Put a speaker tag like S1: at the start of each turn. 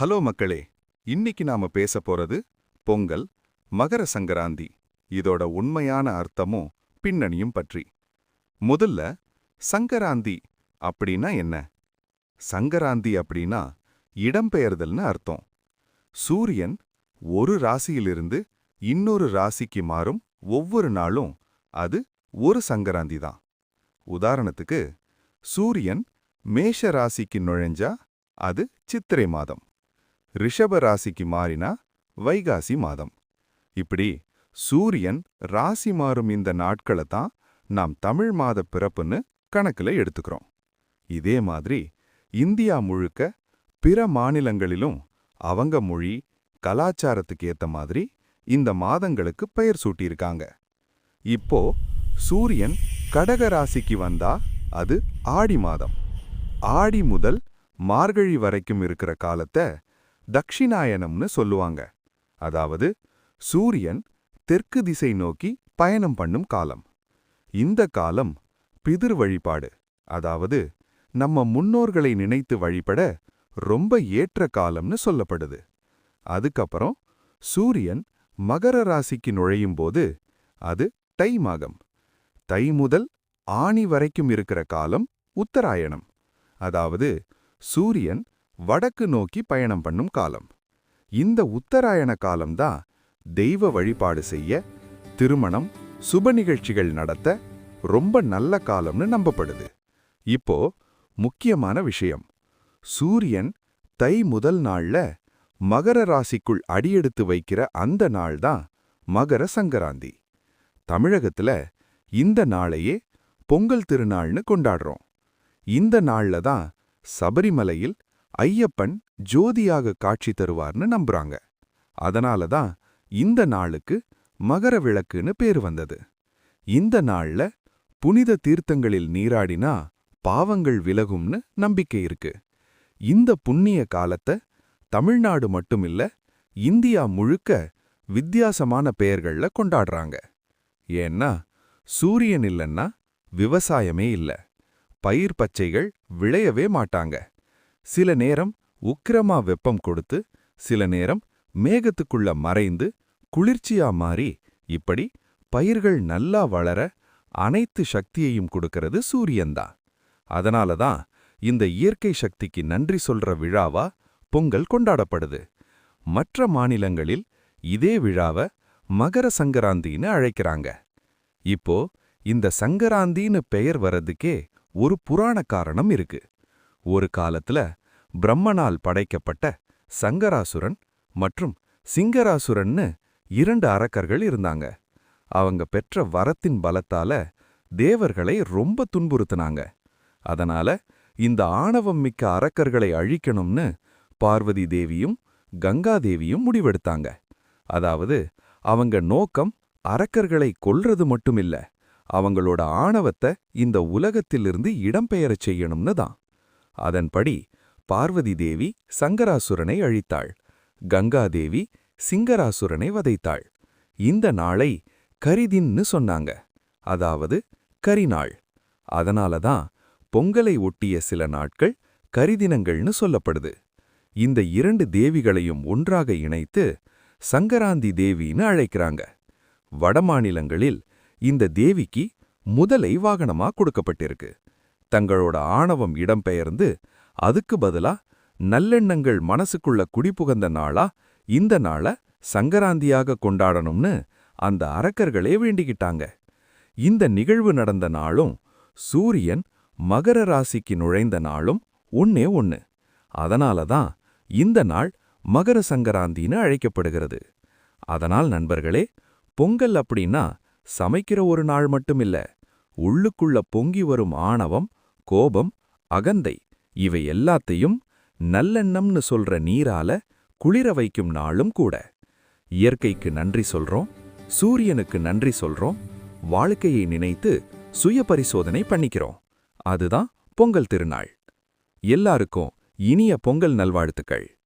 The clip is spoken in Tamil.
S1: ஹலோ மக்களே இன்னைக்கு நாம பேச போறது பொங்கல் மகர சங்கராந்தி. இதோட உண்மையான அர்த்தமும் பின்னணியும் பற்றி. முதல்ல சங்கராந்தி அப்படின்னா என்ன? சங்கராந்தி அப்படின்னா இடம்பெயர்தல்னு அர்த்தம். சூரியன் ஒரு ராசியிலிருந்து இன்னொரு ராசிக்கு மாறும் ஒவ்வொரு நாளும் அது ஒரு சங்கராந்தி தான். உதாரணத்துக்கு சூரியன் மேஷ ராசிக்கு நுழைஞ்சா அது சித்திரை மாதம். ரிஷப ராசிக்கு மாறினா வைகாசி மாதம். இப்படி சூரியன் ராசி மாறும் இந்த நாட்களை தான் நாம் தமிழ் மாத பிறப்புன்னு கணக்குல எடுத்துக்கிறோம். இதே மாதிரி இந்தியா முழுக்க பிற மாநிலங்களிலும் அவங்க மொழி கலாச்சாரத்துக்கு ஏத்த மாதிரி இந்த மாதங்களுக்கு பெயர் சூட்டியிருக்காங்க. இப்போ சூரியன் கடக ராசிக்கு வந்தா அது ஆடி மாதம். ஆடி முதல் மார்கழி வரைக்கும் இருக்கிற காலத்தை தக்ஷிணாயனம்னு சொல்லுவாங்க. அதாவது சூரியன் தெற்கு திசை நோக்கி பயணம் பண்ணும் காலம். இந்த காலம் பிதிர் வழிபாடு. அதாவது நம்ம முன்னோர்களை நினைத்து வழிபட ரொம்ப ஏற்ற காலம்னு சொல்லப்படுது. அதுக்கப்புறம் சூரியன் மகர ராசிக்கு நுழையும் போது அது தை மாகம் தை முதல் ஆணி வரைக்கும் இருக்கிற காலம் உத்தராயணம். அதாவது சூரியன் வடக்கு நோக்கி பயணம் பண்ணும் காலம். இந்த உத்தராயண காலம்தான் தெய்வ வழிபாடு செய்ய திருமணம் சுப நிகழ்ச்சிகள் நடத்த ரொம்ப நல்ல காலம்னு நம்பப்படுது. இப்போ முக்கியமான விஷயம். சூரியன் தை முதல் நாள்ல மகர ராசிக்குள் அடியெடுத்து வைக்கிற அந்த நாள் தான் மகர சங்கராந்தி. தமிழகத்துல இந்த நாளையே பொங்கல் திருநாள்னு கொண்டாடுறோம். இந்த நாள்ல தான் சபரிமலையில் ஐயப்பன் ஜோதியாக காட்சி தருவார்னு நம்புறாங்க. அதனால தான் இந்த நாளுக்கு மகர விளக்குன்னு பேர் வந்தது. இந்த நாள்ல புனித தீர்த்தங்களில் நீராடினா பாவங்கள் விலகும்னு நம்பிக்கை இருக்கு. இந்த புண்ணிய காலத்தை தமிழ்நாடு மட்டுமில்ல இந்தியா முழுக்க வித்தியாசமான பெயர்கள்ல கொண்டாடுறாங்க. ஏன்னா சூரியன் இல்லைன்னா விவசாயமே இல்ல. பயிர் பச்சைகள் விளையவே மாட்டாங்க. சில நேரம் உக்கிரமா வெப்பம் கொடுத்து சில நேரம் மேகத்துக்குள்ள மறைந்து குளிர்ச்சியா மாறி இப்படி பயிர்கள் நல்லா வளர அனைத்து சக்தியையும் கொடுக்கிறது சூரியன்தான் அதனால தான் இந்த இயற்கை சக்திக்கு நன்றி சொல்ற விழாவா பொங்கல் கொண்டாடப்படுது. மற்ற மாநிலங்களில் இதே விழாவை மகர சங்கராந்தின்னு அழைக்கிறாங்க. இப்போ இந்த சங்கராந்தின்னு பெயர் வர்றதுக்கே ஒரு புராண காரணம் இருக்கு. ஒரு காலத்துல பிரம்மனால் படைக்கப்பட்ட சங்கராசுரன் மற்றும் சிங்கராசுரன்னு இரண்டு அரக்கர்கள் இருந்தாங்க. அவங்க பெற்ற வரத்தின் பலத்தால தேவர்களை ரொம்ப துன்புறுத்தினாங்க. அதனால இந்த ஆணவம் மிக்க அரக்கர்களை அழிக்கணும்னு பார்வதி தேவியும் கங்காதேவியும் முடிவெடுத்தாங்க. அதாவது அவங்க நோக்கம் அரக்கர்களை கொல்றது மட்டுமில்ல அவங்களோட ஆணவத்தை இந்த உலகத்திலிருந்து இடம்பெயரச் செய்யணும்னு தான். அதன்படி பார்வதி தேவி சங்கராசுரனை அழித்தாள் கங்காதேவி சிங்கராசுரனை வதைத்தாள். இந்த நாளை கரிதின்னு சொன்னாங்க. அதாவது கரிநாள். அதனால தான் பொங்கலை ஒட்டிய சில நாட்கள் கரிதினங்கள்னு சொல்லப்படுது. இந்த இரண்டு தேவிகளையும் ஒன்றாக இணைத்து சங்கராந்தி தேவின்னு அழைக்கிறாங்க. வடமாநிலங்களில் இந்த தேவிக்கு முதலை வாகனமா கொடுக்கப்பட்டிருக்கு. தங்களோட ஆணவம் இடம்பெயர்ந்து அதுக்கு பதிலா நல்லெண்ணங்கள் மனசுக்குள்ள குடிபுகந்த நாளா இந்த நாள சங்கராந்தியாக கொண்டாடணும்னு அந்த அரக்கர்களே வேண்டிக்கிட்டாங்க. இந்த நிகழ்வு நடந்த நாளும் சூரியன் மகர ராசிக்கு நுழைந்த நாளும் ஒன்னே ஒன்னு அதனால தான் இந்த நாள் மகர சங்கராந்தின்னு அழைக்கப்படுகிறது. அதனால் நண்பர்களே பொங்கல் அப்படின்னா சமைக்கிற ஒரு நாள் மட்டுமில்ல உள்ளுக்குள்ள பொங்கி வரும் ஆணவம் கோபம் அகந்தை இவை எல்லாத்தையும் நல்லெண்ணம்னு சொல்ற நீரால குளிர வைக்கும் நாளும் கூட. இயற்கைக்கு நன்றி சொல்றோம் சூரியனுக்கு நன்றி சொல்றோம் வாழ்க்கையை நினைத்து சுய பரிசோதனை பண்ணிக்கிறோம். அதுதான் பொங்கல் திருநாள். எல்லாருக்கும் இனிய பொங்கல் நல்வாழ்த்துக்கள்.